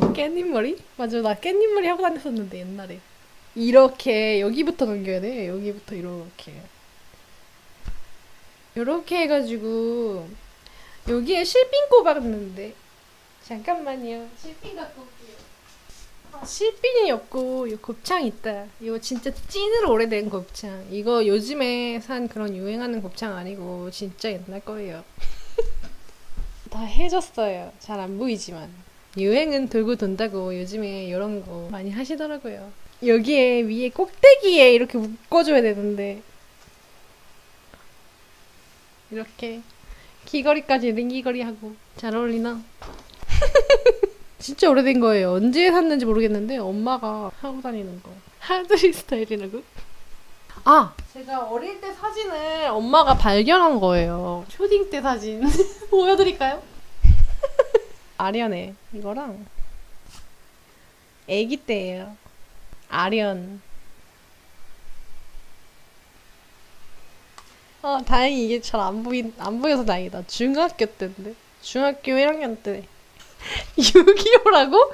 깻잎머리? 맞아 나 깻잎머리 하고 다녔었는데 옛날에. 이렇게 여기부터 넘겨야 돼? 여기부터 이렇게. 이렇게 해가지고 여기에 실핀 꼽았는데. 잠깐만요. 실핀 갖고 올게요. 아, 실핀이 없고 이 곱창 있다. 이거 진짜 찐으로 오래된 곱창. 이거 요즘에 산 그런 유행하는 곱창 아니고 진짜 옛날 거예요. 다 해졌어요. 잘 안 보이지만 유행은 돌고 돈다고 요즘에 이런 거 많이 하시더라고요 여기에 위에 꼭대기에 이렇게 묶어줘야 되는데 이렇게 귀걸이까지 링귀걸이 하고 잘 어울리나? 진짜 오래된 거예요. 언제 샀는지 모르겠는데 엄마가 하고 다니는 거. 하드리 스타일이라고? 아! 제가 어릴 때 사진을 엄마가 발견한 거예요. 초딩 때 사진. 보여드릴까요? 아련해. 이거랑 애기 때예요. 아련. 아, 다행히 이게 잘 안 보인, 안 보여서 다행이다. 중학교 때인데. 중학교 1학년 때. 6.25라고?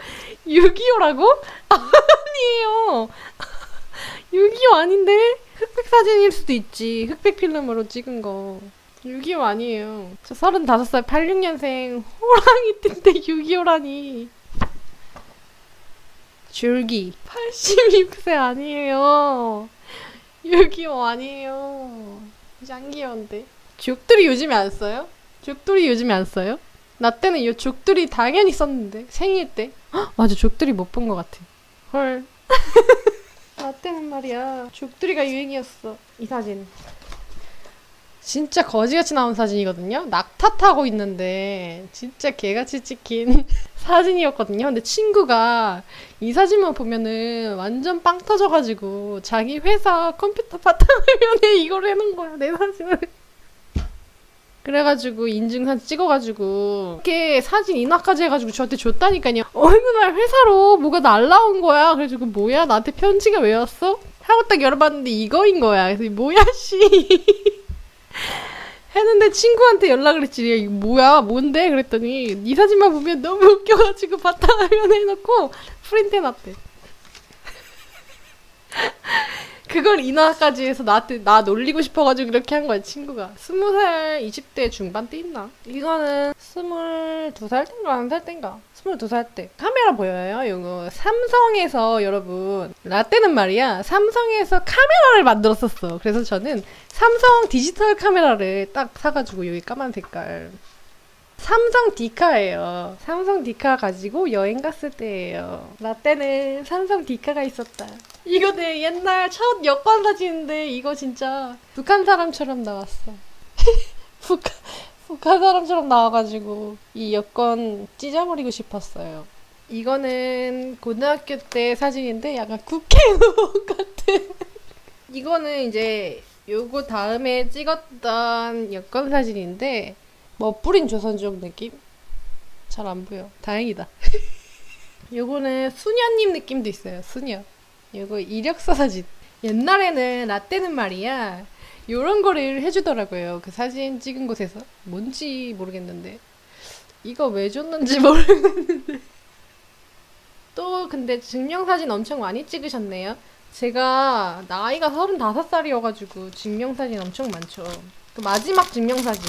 6.25라고? 아니에요. 6.25 아닌데? 흑백 사진일 수도 있지. 흑백 필름으로 찍은 거. 6.25 아니에요. 저 35살 86년생 호랑이 띠인데 6.25라니. 줄기. 86세 아니에요. 6.25 아니에요. 짱 귀여운데. 족들이 요즘에 안 써요? 족들이 요즘에 안 써요? 나 때는 이 족들이 당연히 썼는데 생일 때. 헉, 맞아 족들이 못 본 것 같아. 헐. 나 때는 말이야 족들이가 유행이었어. 이 사진. 진짜 거지같이 나온 사진이거든요. 낙타 타고 있는데 진짜 개같이 찍힌 사진이었거든요. 근데 친구가 이 사진만 보면은 완전 빵 터져가지고 자기 회사 컴퓨터 바탕화면에 이걸 해놓은 거야 내 사진을. 그래가지고 인증사진 찍어가지고 이렇게 사진 인화까지 해가지고 저한테 줬다니까요. 어느 날 회사로 뭐가 날라온 거야. 그래가지고 뭐야 나한테 편지가 왜 왔어? 하고 딱 열어봤는데 이거인 거야. 그래서 뭐야 씨. 했는데 친구한테 연락을 했지. 야, 이거 뭐야? 뭔데? 그랬더니 이 사진만 보면 너무 웃겨가지고 바탕화면에 해놓고 프린트해놨대. 그걸 인화까지 해서 나한테 나 놀리고 싶어가지고 이렇게 한 거야 친구가 스무 살 20대 중반 때 있나 이거는 스물 두살 때인가 한살 때인가 스물두 살 때 카메라 보여요 이거 삼성에서 여러분 나 때는 말이야 삼성에서 카메라를 만들었었어 그래서 저는 삼성 디지털 카메라를 딱 사가지고 여기 까만 색깔 삼성 디카예요. 삼성 디카 가지고 여행 갔을 때예요. 나 때는 삼성 디카가 있었다. 이거 내 옛날 첫 여권 사진인데 이거 진짜 북한 사람처럼 나왔어. 북한 사람처럼 나와가지고 이 여권 찢어버리고 싶었어요. 이거는 고등학교 때 사진인데 약간 국회의원 같은. 이거는 이제 요거 다음에 찍었던 여권 사진인데 멋부린 조선족 느낌? 잘 안 보여. 다행이다. 요거는 수녀님 느낌도 있어요. 수녀. 요거 이력서 사진. 옛날에는 나 때는 말이야. 요런 거를 해주더라고요. 그 사진 찍은 곳에서. 뭔지 모르겠는데. 이거 왜 줬는지 모르겠는데. 또 근데 증명사진 엄청 많이 찍으셨네요. 제가 나이가 35살이어가지고 증명사진 엄청 많죠. 그 마지막 증명사진.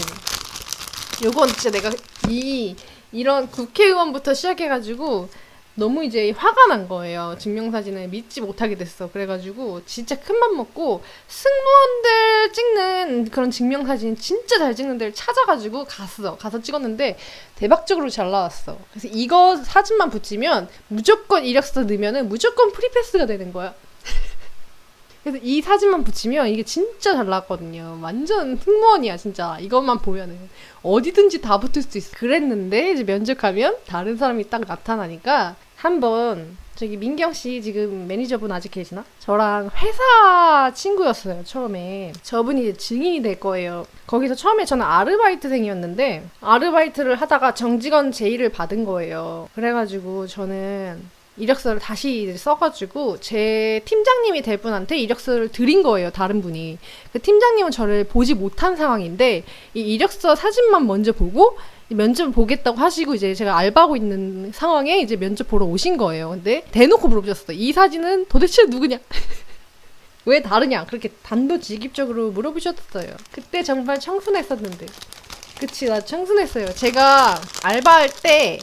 요건 진짜 내가 이 이런 국회의원부터 시작해가지고 너무 이제 화가 난 거예요. 증명사진을 믿지 못하게 됐어. 그래가지고 진짜 큰맘 먹고 승무원들 찍는 그런 증명사진 진짜 잘 찍는 데를 찾아가지고 갔어. 가서 찍었는데 대박적으로 잘 나왔어. 그래서 이거 사진만 붙이면 무조건 이력서 넣으면은 무조건 프리패스가 되는 거야. 그래서 이 사진만 붙이면 이게 진짜 잘 나왔거든요. 완전 승무원이야, 진짜. 이것만 보면은. 어디든지 다 붙을 수 있어. 그랬는데, 이제 면접하면 다른 사람이 딱 나타나니까, 한번, 저기 민경 씨 지금 매니저분 아직 계시나? 저랑 회사 친구였어요, 처음에. 저분이 증인이 될 거예요. 거기서 처음에 저는 아르바이트생이었는데, 아르바이트를 하다가 정직원 제의를 받은 거예요. 그래가지고 저는 이력서를 다시 써가지고 제 팀장님이 될 분한테 이력서를 드린 거예요. 다른 분이. 그 팀장님은 저를 보지 못한 상황인데 이 이력서 사진만 먼저 보고 면접 보겠다고 하시고 이제 제가 알바하고 있는 상황에 이제 면접 보러 오신 거예요. 근데 대놓고 물어보셨어요. 이 사진은 도대체 누구냐? 왜 다르냐? 그렇게 단도직입적으로 물어보셨어요. 그때 정말 청순했었는데. 그치, 나 청순했어요. 제가 알바할 때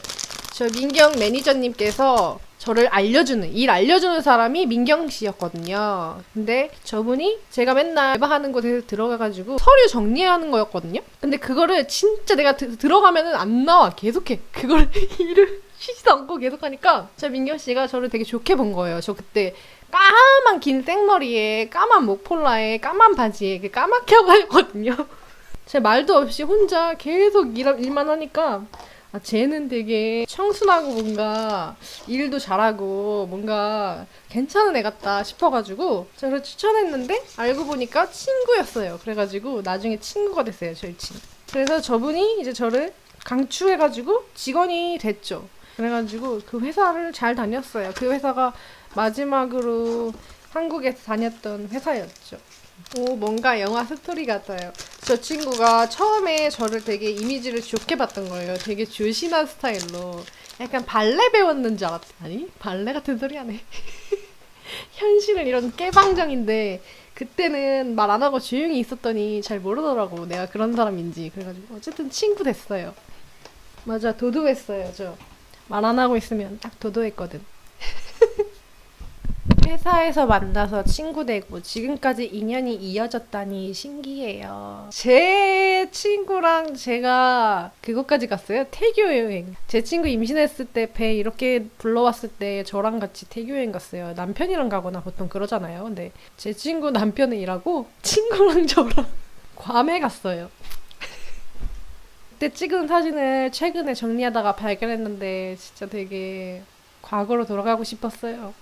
저 민경 매니저님께서 저를 알려주는, 일 알려주는 사람이 민경 씨였거든요. 근데 저분이 제가 맨날 알바하는 곳에 들어가가지고 서류 정리하는 거였거든요. 근데 그거를 진짜 내가 드- 들어가면은 안 나와. 계속해. 그걸 일을 쉬지도 않고 계속 하니까 저 민경 씨가 저를 되게 좋게 본 거예요. 저 그때 까만 긴 생머리에 까만 목폴라에 까만 바지에 이렇게 까맣게 하고 다녔거든요. 제 말도 없이 혼자 계속 일, 일만 하니까 아, 쟤는 되게 청순하고 뭔가 일도 잘하고 뭔가 괜찮은 애 같다 싶어가지고 저를 추천했는데 알고 보니까 친구였어요. 그래가지고 나중에 친구가 됐어요. 저희 친구. 그래서 저분이 이제 저를 강추해가지고 직원이 됐죠. 그래가지고 그 회사를 잘 다녔어요. 그 회사가 마지막으로 한국에서 다녔던 회사였죠. 오, 뭔가 영화 스토리 같아요. 저 친구가 처음에 저를 되게 이미지를 좋게 봤던 거예요. 되게 조신한 스타일로. 약간 발레 배웠는 줄 알았, 아니? 발레 같은 소리 하네. 현실은 이런 깨방정인데, 그때는 말 안 하고 조용히 있었더니 잘 모르더라고. 내가 그런 사람인지. 그래가지고, 어쨌든 친구 됐어요. 맞아, 도도했어요, 저. 말 안 하고 있으면 딱 도도했거든. 회사에서 만나서 친구 되고 지금까지 인연이 이어졌다니 신기해요. 제 친구랑 제가 그것까지 갔어요. 태교 여행. 제 친구 임신했을 때 배 이렇게 불러왔을 때 저랑 같이 태교 여행 갔어요. 남편이랑 가거나 보통 그러잖아요. 근데 제 친구 남편은 일하고 친구랑 저랑 괌에 갔어요. 그때 찍은 사진을 최근에 정리하다가 발견했는데 진짜 되게 과거로 돌아가고 싶었어요.